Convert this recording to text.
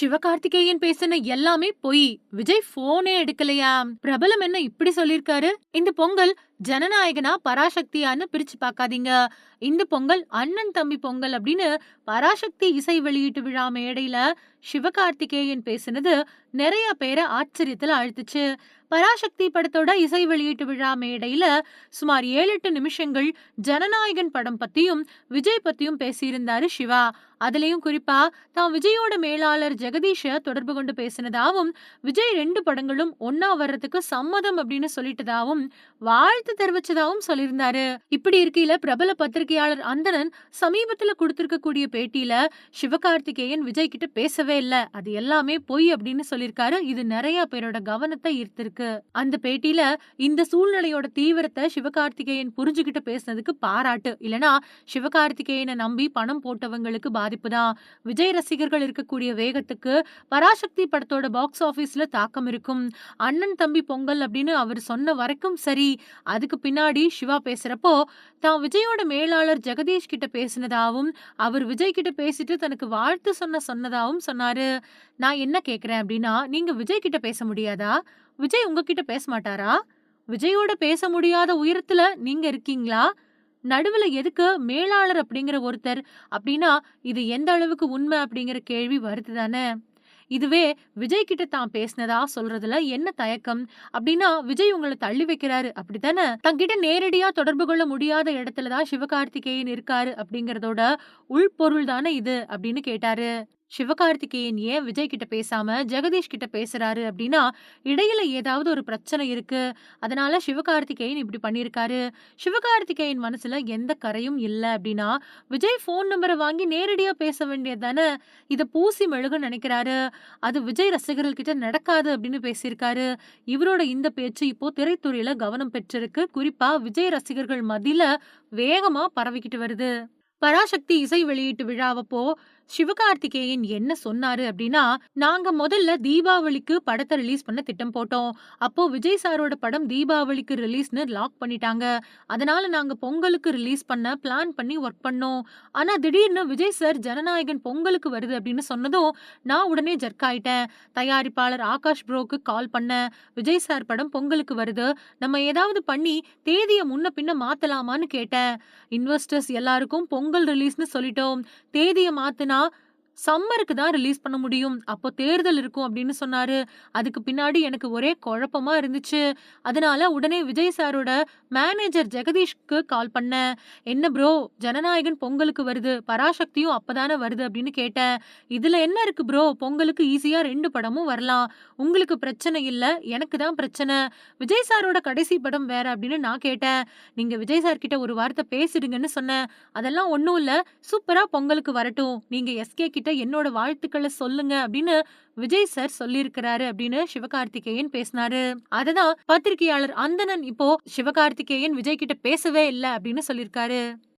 சிவகார்த்திகேயன் பேசின எல்லாமே பொய். விஜய் போனே எடுக்கலையா? பிரபலம் என்ன இப்படி சொல்லிருக்காரு இந்த பொங்கல் ஜனநாயகனா பராசக்தியான்னு பிரிச்சு பார்க்காதீங்க. இந்த பொங்கல் அண்ணன் தம்பி பொங்கல் அப்படின்னு பராசக்தி இசை வெளியீட்டு விழா மேடையில சிவகார்த்திகேயன் பேசினது நிறைய பேரை ஆச்சரியத்துல அழுத்துச்சு. பராசக்தி படத்தோட இசை வெளியீட்டு விழா மேடையில சுமார் ஏழு எட்டு நிமிஷங்கள் ஜனநாயகன் படம் பத்தியும் விஜய் பத்தியும் பேசியிருந்தாரு சிவா. அதுலயும் குறிப்பா தான் விஜயோட மேலாளர் ஜெகதீஷ தொடர்பு கொண்டு பேசினதாவும் விஜய் ரெண்டு படங்களும் ஒன்னா வர்றதுக்கு சம்மதம் அப்படின்னு சொல்லிட்டதாவும் வாழ்த்து தெரிவிச்சதாவும் சொல்லியிருந்தாரு. இப்படி இருக்கையில பிரபல பத்திரிகையாளர் அந்தணன் சமீபத்துல கொடுத்திருக்கக்கூடிய பேட்டியில சிவகார்த்திகேயன் விஜய் கிட்ட பேசவே இல்ல. அது எல்லாமே பொய் அப்படின்னு சொல்லியிருக்காரு. இது நிறைய பேரோட கவனத்தை ஈர்த்திருக்கு. அந்த பேட்டியில இந்த சூழ்நிலையோட தீவிரத்தை சிவகார்த்திகேயன் புரிஞ்சுகிட்டு பேசினதுக்கு பாராட்டு. இல்லனா சிவகார்த்திகேயனை நம்பி பணம் போட்டவங்களுக்கு பாதிப்பு தான். விஜய் ரசிகர்கள் இருக்கக்கூடிய வேகத்துக்கு பராசக்தி படத்தோட பாக்ஸ் ஆபீஸ்ல தாக்கம் இருக்கும். அண்ணன் தம்பி பொங்கல் அப்படின்னு அவர் சொன்ன வரைக்கும் சரி. அதுக்கு பின்னாடி சிவா பேசுறப்போ தான் விஜயோட மேலாளர் ஜெகதீஷ் கிட்ட பேசினதாகவும் அவர் விஜய் கிட்ட பேசிட்டு தனக்கு வாழ்த்து சொன்ன சொன்னதாகவும் சொன்னாரு. நான் என்ன கேக்குறேன் அப்படின்னா நீங்க விஜய் கிட்ட பேச முடியாதா? விஜய் உங்ககிட்ட பேச மாட்டாரா? விஜயோட பேச முடியாத உயரத்துல நீங்க இருக்கீங்களா? நடுவுல எதுக்கு மேலாளர் அப்படிங்கிற ஒருத்தர்? அப்படின்னா இது எந்த அளவுக்கு உண்மை அப்படிங்கிற கேள்வி வருது தானே. இதுவே விஜய் கிட்ட தான் பேசினதா சொல்றதுல என்ன தயக்கம்? அப்படின்னா விஜய் உங்களை தள்ளி வைக்கிறாரு அப்படித்தானே தங்கிட்ட நேரடியா தொடர்பு கொள்ள முடியாத இடத்துலதான் சிவகார்த்திகேயன் இருக்காரு அப்படிங்கறதோட உள்பொருள் தானே இது அப்படின்னு கேட்டாரு. சிவகார்த்திகேயன் ஏன் விஜய் கிட்ட பேசாம ஜெகதீஷ் கிட்ட பேசுறாரு அப்படின்னா இடையில ஏதாவது ஒரு பிரச்சனை இருக்கு. அதனால சிவகார்த்திகேயன் இப்படி பண்ணிருக்காரு சிவகார்த்திகேயன் மனசுல எந்த கரையும் இல்ல அப்படின்னா விஜய் போன் நம்பரை வாங்கி நேரடியா பேச வேண்டியது தானே. இத பூசி மெழுகு நினைக்கிறாரு. அது விஜய் ரசிகர்கள் கிட்ட நடக்காது அப்படின்னு பேசியிருக்காரு. இவரோட இந்த பேச்சு இப்போ திரைத்துறையில கவனம் பெற்றிருக்கு. குறிப்பா விஜய் ரசிகர்கள் மத்தியில வேகமா பரவிக்கிட்டு வருது. பராசக்தி இசை வெளியீட்டு விழாவப்போ சிவகார்த்திகேயன் என்ன சொன்னாரு அப்படின்னா நாங்க முதல்ல தீபாவளிக்கு படத்தை ரிலீஸ் பண்ண திட்டம் போட்டோம். அப்போ விஜய் சாரோட படம் தீபாவளிக்கு ரிலீஸ்னு லாக் பண்ணிட்டாங்க. அதனால நாங்க பொங்கலுக்கு ரிலீஸ் பண்ண பிளான் பண்ணி ஒர்க் பண்ணோம். ஆனா திடீர்னு விஜய் சார் ஜனநாயகன் பொங்கலுக்கு வருது அப்படின்னு சொன்னதும் நான் உடனே ஜர்க் ஆயிட்டேன். தயாரிப்பாளர் ஆகாஷ் ப்ரோக்கு கால் பண்ணேன். விஜய் சார் படம் பொங்கலுக்கு வருது. நம்ம ஏதாவது பண்ணி தேதியை முன்ன பின்ன மாத்தலாமான்னு கேட்டேன். இன்வெஸ்டர்ஸ் எல்லாருக்கும் பொங்கல் ரிலீஸ்னு சொல்லிட்டோம். தேதியை மாத்தினா 거예요. சம்மருக்கு தான் ரிலீஸ் பண்ண முடியும். அப்போ தேர்தல் இருக்கும் அப்படின்னு சொன்னாரு. அதுக்கு பின்னாடி எனக்கு ஒரே குழப்பமா இருந்துச்சு. அதனால உடனே விஜய் சாரோட மேனேஜர் ஜெகதீஷ்க்கு கால் பண்ணேன். என்ன ப்ரோ ஜனநாயகன் பொங்கலுக்கு வருது. பராசக்தியும் அப்பதானே வருது அப்படின்னு கேட்டேன். இதுல என்ன இருக்கு ப்ரோ பொங்கலுக்கு ஈஸியா ரெண்டு படமும் வரலாம். உங்களுக்கு பிரச்சனை இல்லை எனக்கு தான் பிரச்சனை. விஜய் சாரோட கடைசி படம் வேற அப்படின்னு நான் கேட்டேன். நீங்க விஜய் சார் கிட்ட ஒரு வார்த்தை பேசிடுங்கன்னு சொன்னேன். அதெல்லாம் ஒன்றும் இல்லை சூப்பரா பொங்கலுக்கு வரட்டும். நீங்க எஸ்கே கிட்ட கிட்ட என்னோட வாழ்த்துக்களை சொல்லுங்க அப்படின்னு விஜய் சார் சொல்லியிருக்கிறாரு அப்படின்னு சிவகார்த்திகேயன் பேசினாரு. அததான் பத்திரிகையாளர் அந்தணன் இப்போ சிவகார்த்திகேயன் விஜய் கிட்ட பேசவே இல்லை அப்படின்னு சொல்லியிருக்காரு.